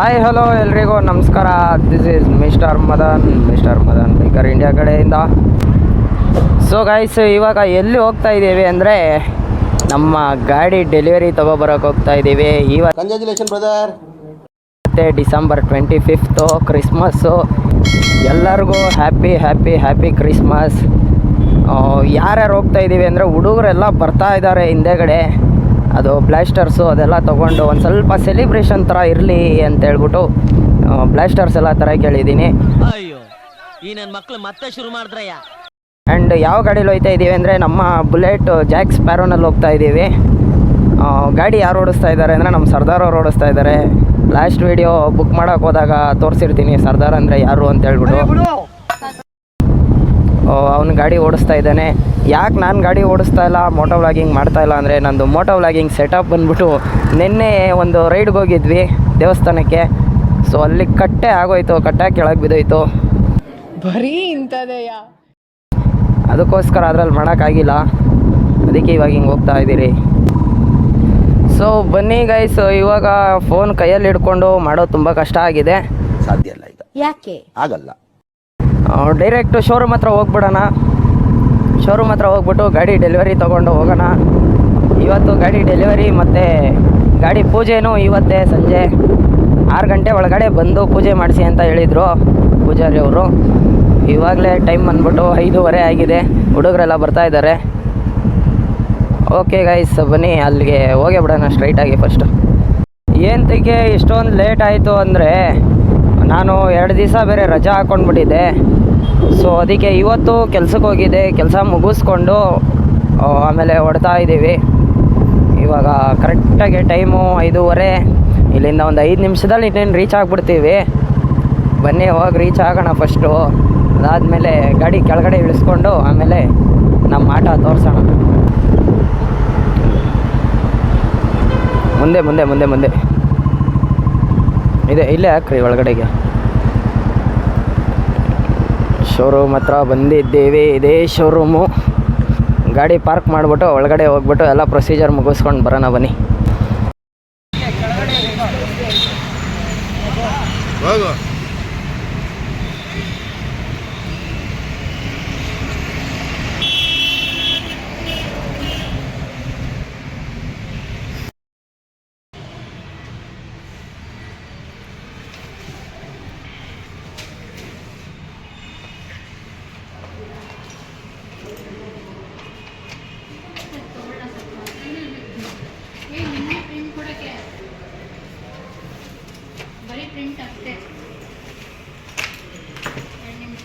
Hi hello ಎಲ್ರಿಗೂ. ನಮಸ್ಕಾರ. This is mister Madan mister Madan biker India ಕಡೆಯಿಂದ. So guys ಇವಾಗ ಎಲ್ಲಿ ಹೋಗ್ತಾ ಇದ್ದೀವಿ ಅಂದರೆ ನಮ್ಮ ಗಾಡಿ ಡೆಲಿವರಿ ತೊಗೊಬರೋಕೆ ಹೋಗ್ತಾ ಇದ್ದೀವಿ. ಇವಾಗ ಕಂಗ್ರ್ಯಾಚುಲೇಷನ್ ಬ್ರದರ್ ಮತ್ತೆ ಡಿಸೆಂಬರ್ ಟ್ವೆಂಟಿ ಫಿಫ್ತು ಕ್ರಿಸ್ಮಸ್ಸು ಎಲ್ಲರಿಗೂ ಹ್ಯಾಪಿ ಹ್ಯಾಪಿ ಹ್ಯಾಪಿ ಕ್ರಿಸ್ಮಸ್ ಯಾರ್ಯಾರು ಹೋಗ್ತಾ ಇದ್ದೀವಿ ಅಂದರೆ ಹುಡುಗರೆಲ್ಲ ಬರ್ತಾ ಇದ್ದಾರೆ ಹಿಂದೆಗಡೆ. ಅದು ಬ್ಲ್ಯಾಸ್ಟರ್ಸು ಅದೆಲ್ಲ ತೊಗೊಂಡು ಒಂದು ಸ್ವಲ್ಪ ಸೆಲಿಬ್ರೇಷನ್ ಥರ ಇರಲಿ ಅಂತ ಹೇಳ್ಬಿಟ್ಟು ಬ್ಲ್ಯಾಸ್ಟರ್ಸ್ ಎಲ್ಲ ಥರ ಕೇಳಿದ್ದೀನಿ. ಅಯ್ಯೋ ಈ ನನ್ನ ಮಕ್ಕಳು ಮತ್ತೆ ಶುರು ಮಾಡಿದ್ರಯ್ಯ. ಆ್ಯಂಡ್ ಯಾವ ಗಾಡೀಲಿ ಹೋಗ್ತಾ ಇದ್ದೀವಿ ಅಂದರೆ ನಮ್ಮ ಬುಲೆಟ್ ಜಾಕ್ಸ್ ಪ್ಯಾರೋನಲ್ಲಿ ಹೋಗ್ತಾ ಇದ್ದೀವಿ ಗಾಡಿ ಯಾರು ಓಡಿಸ್ತಾ ಇದ್ದಾರೆ ಅಂದರೆ ನಮ್ಮ ಸರ್ದಾರ್ ಅವ್ರು ಓಡಿಸ್ತಾ ಇದ್ದಾರೆ. ಲಾಸ್ಟ್ ವೀಡಿಯೋ ಬುಕ್ ಮಾಡೋಕೆ ಹೋದಾಗ ತೋರಿಸಿರ್ತೀನಿ ಸರ್ದಾರ್ ಅಂದರೆ ಯಾರು ಅಂತ ಹೇಳ್ಬಿಟ್ಟು ಅವನು ಗಾಡಿ ಓಡಿಸ್ತಾ ಇದ್ದಾನೆ. ಯಾಕೆ ನಾನು ಗಾಡಿ ಓಡಿಸ್ತಾ ಇಲ್ಲ ಮೋಟೋ ವ್ಲಾಗಿಂಗ್ ಮಾಡ್ತಾ ಇಲ್ಲ ಅಂದರೆ ನಂದು ಮೋಟೋ ವ್ಲಾಗಿಂಗ್ ಸೆಟಪ್ ಬಂದ್ಬಿಟ್ಟು ನಿನ್ನೆ ಒಂದು ರೈಡ್ಗೆ ಹೋಗಿದ್ವಿ ದೇವಸ್ಥಾನಕ್ಕೆ. ಸೊ ಅಲ್ಲಿ ಕಟ್ಟೆ ಆಗೋಯ್ತು ಕಟ್ಟೆ ಕೆಳಗೆ ಬಿದ್ದೋಯ್ತು. ಬರೀ ಇಂಥದೆಯಾ? ಅದಕ್ಕೋಸ್ಕರ ಅದ್ರಲ್ಲಿ ಮಾಡೋಕ್ಕಾಗಿಲ್ಲ ಅದಕ್ಕೆ ಇವಾಗ ಹಿಂಗೆ ಹೋಗ್ತಾ ಇದ್ದೀರಿ. ಸೊ ಬನ್ನಿ ಗೈಸ್ ಇವಾಗ ಫೋನ್ ಕೈಯಲ್ಲಿ ಹಿಡ್ಕೊಂಡು ಮಾಡೋದು ತುಂಬ ಕಷ್ಟ ಆಗಿದೆ. ಸಾಧ್ಯ ಇಲ್ಲ ಈಗ. ಯಾಕೆ? ಆಗಲ್ಲ. ಡೈರೆಕ್ಟ್ ಶೋರೂಮ್ ಹತ್ರ ಹೋಗ್ಬಿಡೋಣ. ಶೋರೂಮ್ ಹತ್ರ ಹೋಗ್ಬಿಟ್ಟು ಗಾಡಿ ಡೆಲಿವರಿ ತೊಗೊಂಡು ಹೋಗೋಣ. ಇವತ್ತು ಗಾಡಿ ಡೆಲಿವರಿ ಮತ್ತು ಗಾಡಿ ಪೂಜೆನೂ ಇವತ್ತೇ ಸಂಜೆ ಆರು ಗಂಟೆ ಒಳಗಡೆ ಬಂದು ಪೂಜೆ ಮಾಡಿಸಿ ಅಂತ ಹೇಳಿದರು ಪೂಜಾರಿ ಅವರು. ಇವಾಗಲೇ ಟೈಮ್ ಬಂದ್ಬಿಟ್ಟು ಐದೂವರೆ ಆಗಿದೆ. ಹುಡುಗರೆಲ್ಲ ಬರ್ತಾ ಇದ್ದಾರೆ. ಓಕೆ ಗೈಸ್ ಬನ್ನಿ, ಅಲ್ಲಿಗೆ ಹೋಗೇ ಬಿಡೋಣ ಸ್ಟ್ರೈಟಾಗಿ ಫಸ್ಟು ಏನಕ್ಕೆ ಇಷ್ಟೊಂದು ಲೇಟ್ ಆಯಿತು ಅಂದರೆ ನಾನು ಎರಡು ದಿವಸ ಬೇರೆ ರಜಾ ಹಾಕ್ಕೊಂಡ್ಬಿಟ್ಟಿದ್ದೆ ಸೊ ಅದಕ್ಕೆ ಇವತ್ತು ಕೆಲಸಕ್ಕೆ ಹೋಗಿದ್ದೆ, ಕೆಲಸ ಮುಗಿಸ್ಕೊಂಡು ಆಮೇಲೆ ಹೊಡ್ತಾ ಇದ್ದೀವಿ. ಇವಾಗ ಕರೆಕ್ಟಾಗಿ ಟೈಮು ಐದೂವರೆ. ಇಲ್ಲಿಂದ ಒಂದು ಐದು ನಿಮಿಷದಲ್ಲಿ ಇನ್ನೇನು ರೀಚ್ ಆಗಿಬಿಡ್ತೀವಿ. ಬನ್ನಿ ಹೋಗಿ ರೀಚ್ ಆಗೋಣ ಫಸ್ಟು ಅದಾದಮೇಲೆ ಗಾಡಿ ಕೆಳಗಡೆ ಇಳಿಸ್ಕೊಂಡು, ಆಮೇಲೆ ನಮ್ಮ ಆಟ ತೋರಿಸೋಣ. ಮುಂದೆ ಮುಂದೆ ಮುಂದೆ ಮುಂದೆ. ಇದೆ, ಇಲ್ಲೇ ಹಾಕ್ರಿ ಒಳಗಡೆಗೆ. ಶೋರೂಮ್ ಹತ್ರ ಬಂದಿದ್ದೇವೆ. ಇದೇ ಶೋರೂಮು. ಗಾಡಿ ಪಾರ್ಕ್ ಮಾಡಿಬಿಟ್ಟು ಒಳಗಡೆ ಹೋಗ್ಬಿಟ್ಟು ಎಲ್ಲ ಪ್ರೊಸೀಜರ್ ಮುಗಿಸ್ಕೊಂಡು ಬರೋಣ ಬನ್ನಿ. ಏ ನಿನ್ನೆ ಪ್ರಿಂಟ್ ಕೊಡಕ್ಕೆ ಬರೀ ಪ್ರಿಂಟ್ ಅಷ್ಟೇ ಎರಡು ನಿಮಿಷ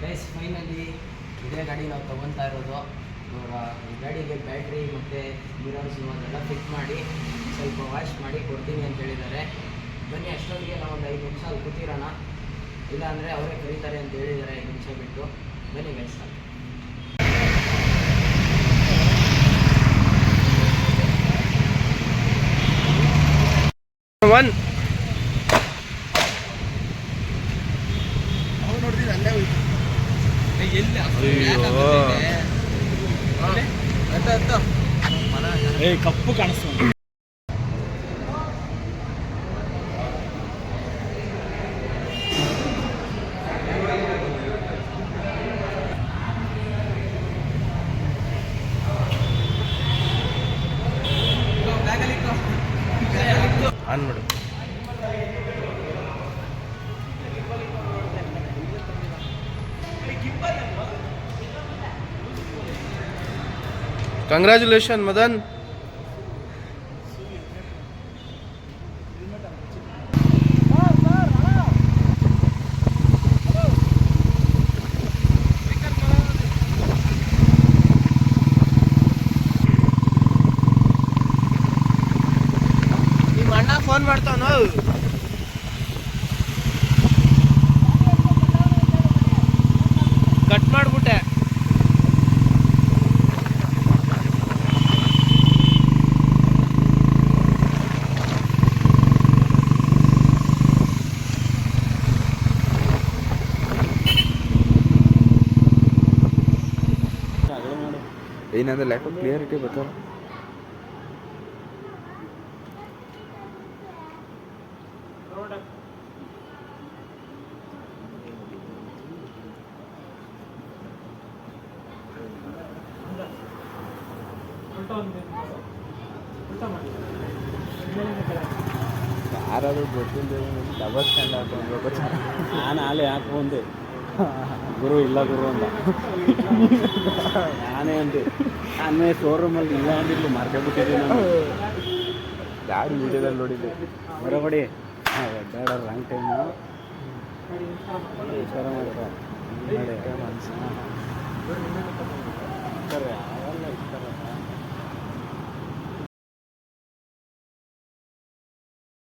ಗೈಸ್ ಫೈನಲಿ ಇದೇ ಗಾಡಿ ನಾವು ತೊಗೊತಾ ಇರೋದು. ಗಾಡಿಗೆ ಬ್ಯಾಟ್ರಿ ಮತ್ತು ಮಿರರ್ಸು ಅದೆಲ್ಲ ಫಿಟ್ ಮಾಡಿ ಸ್ವಲ್ಪ ವಾಶ್ ಮಾಡಿ ಕೊಡ್ತೀನಿ ಅಂತ ಹೇಳಿದ್ದಾರೆ. ಬನ್ನಿ, ಅಷ್ಟೊತ್ತಿಗೆ ನಾವು ಒಂದು ಐದು ನಿಮಿಷ ಅಲ್ಲಿ ಕೂತಿರೋಣ. ಇಲ್ಲಾಂದರೆ ಅವರೇ ಕರೀತಾರೆ ಅಂತ ಹೇಳಿದ್ದಾರೆ, ಐದು ನಿಮಿಷ ಬಿಟ್ಟು. ಬನ್ನಿ ಗೈಸ್ కప్పు కనస్తుంది ಕಂಗ್ರ್ಯಾಚುಲೇಷನ್ ಮದನ್ ಏನಂದ್ರೆ ಲ್ಯಾಕ್ ಆಫ್ ಕ್ಲಿಯರಿಟಿ ಬರ್ತಾರ ಯಾರಾದ್ರೂ ಗೊತ್ತಿಲ್ಲ ಡಬಲ್ ಸ್ಟ್ಯಾಂಡ್ ಹಾಕೊಂಡು ನಾನು ಆಲೆ ಯಾಕೆ ಬಂದೆ ಗುರು ಇಲ್ಲ ಗುರು ಅಂತ. ನಾನೇ ಅಂದೆ. ನಾನೇ ಶೋರೂಮಲ್ಲಿ ಇಲ್ಲ ಅಂದಿದ್ದು ಮಾರ್ಕೊಂಡ್ಬಿಟ್ಟಿದ್ದೀನಿ ನಾನು. ಗಾಡಿ ವಿಡಿಯೋದಲ್ಲಿ ನೋಡಿದ್ದೆ ಹೊರಗಡೆ. ಬೇಡ ರಾಂಗ್ ಟೈಮು ಮಾಡ್ತಾರೆ ನೋಡಿ